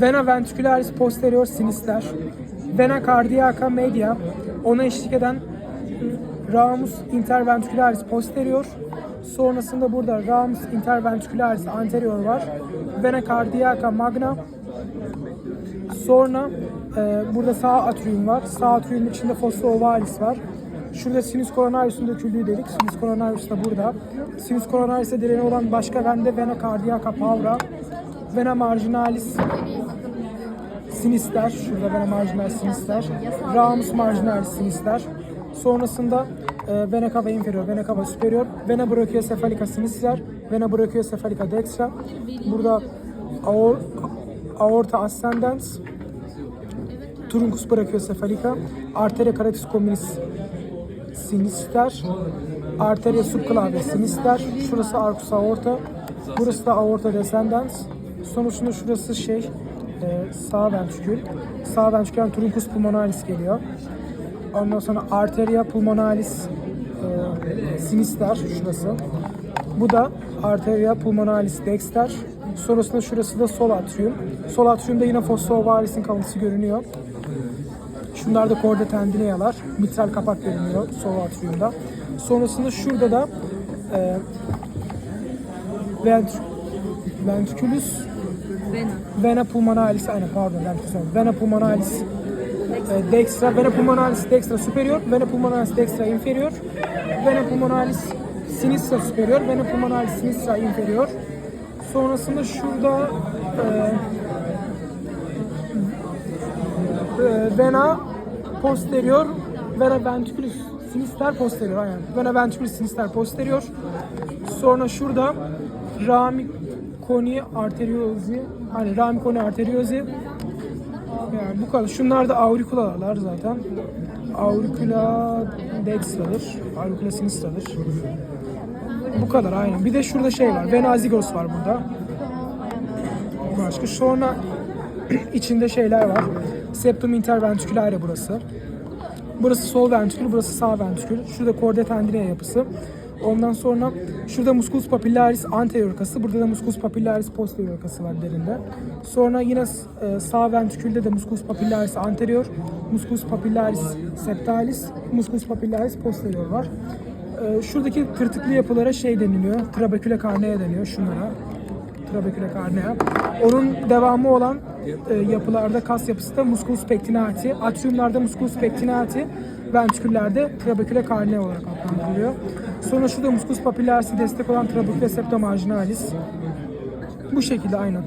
Vena ventricularis posterior sinister. Vena cardiaca media. Ona eşlik eden ramus interventricularis posterior. Sonrasında burada ramus interventricularis anterior var. Vena cardiaca magna. Sonra e, burada sağ atrium var. Sağ atriumun içinde fossa ovalis var. Şurada sinus coronarius'un döküldüğü delik. Sinus coronarius da burada. Sinus coronarius'e direni olan başka vende vena cardiaca pavra. Vena marginalis sinister. Şurada vena marginalis sinister. Ramus marginalis sinister. Sonrasında e, vena cava inferior, vena cava superior, vena brachiocephalica sinister, vena brachiocephalica dextra. Burada aor, aorta ascendens, truncus brachiocephalica, arteria carotis communis sinister, arteria subclavia sinister, şurası arcus aorta, burası da aorta descendens. Sonuçta şurası şey, e, sağ ventrikül. Sağ ventrikül truncus pulmonalis geliyor. Ondan sonra arteria pulmonalis e, sinister şurası. Bu da arteria pulmonalis dexter. Sonrasında şurası da sol atrium. Sol atriumda yine fossa ovarisin kalıntısı görünüyor. Şunlar da korda tendineyalar. Mitral kapak görünüyor sol atriumda. Sonrasında şurada da e, ventr ventriculus Vena. vena pulmonalis, aynen pardon ventriculus, vena pulmonalis e, dextra, vena pulmonalis dextra superior, vena pulmonalis dextra inferior, vena pulmonalis sinistra superior, vena pulmonalis sinistra inferior. Sonrasında şurada e, e, vena posterior, vena ventriculus sinister posterior aynen. Vena ventriculus sinister posterior. Sonra şurada rami koni arteriozi, hani rami koni arteriozi. Yani bu kadar. Şunlar da auriculalar zaten. Auricula dextradır. Auricula sinistradır. Bu kadar aynen. Bir de şurada şey var. Vena azigos var burada. Başka. Sonra içinde şeyler var. Septum interventriculare burası. Burası sol ventrikül, burası sağ ventrikül. Şurada korda tendinea yapısı. Ondan sonra şurada musculus papillaris anterior kası, burada da musculus papillaris posterior kası var derinde. Sonra yine e, sağ ventrikülde de musculus papillaris anterior, musculus papillaris septalis, musculus papillaris posterior var. E, Şuradaki tırtıklı yapılara şey deniliyor, trabeküle karnea deniyor şunlara trabeküle karnea. Onun devamı olan e, yapılarda kas yapısı da musculus pectinati, atriumlarda musculus pectinati, ventriküllerde trabeküle karnea olarak adlandırılıyor. Sonra şurada musculus papillaris'e destek olan trabeküle septomarginalis. Bu şekilde aynen.